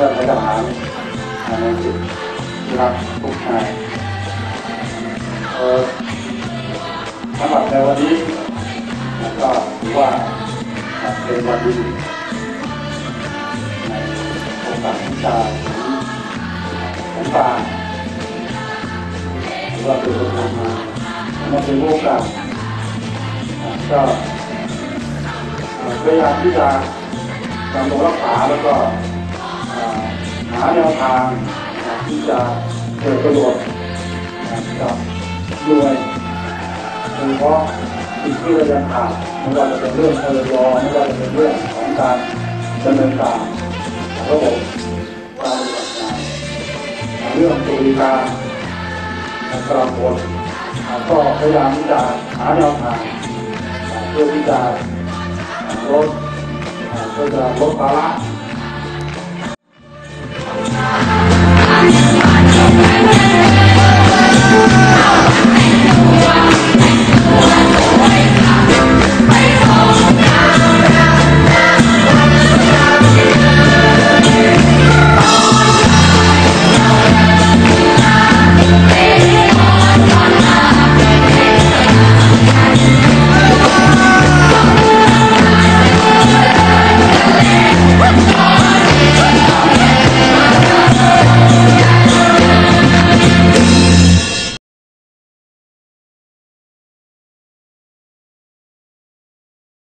พื่อและทหารในจุดรักทุกนายสำหรับในวันนี้ก็ถือว่าเป็นวันที่ในโอกาสที่จะของตาว่าเป็นโอกาสมามาเป็นโอกาสก็พยายามที่จะดำรงรักษาแล้วก็ หาแนวทางที่จะเกิดประโยชน์กับหน่วยโดยเฉพาะสิ่งที่เรายังขาดไม่ว่าจะเป็นเรื่องพลยไม่ว่าจะเป็นเรื่องของการดำเนินการระบบการปฏิบัติงานเรื่องบริการกำลังผลก็พยายามที่จะหาแนวทางเพื่อที่จะลดเพื่อจะลดภาระ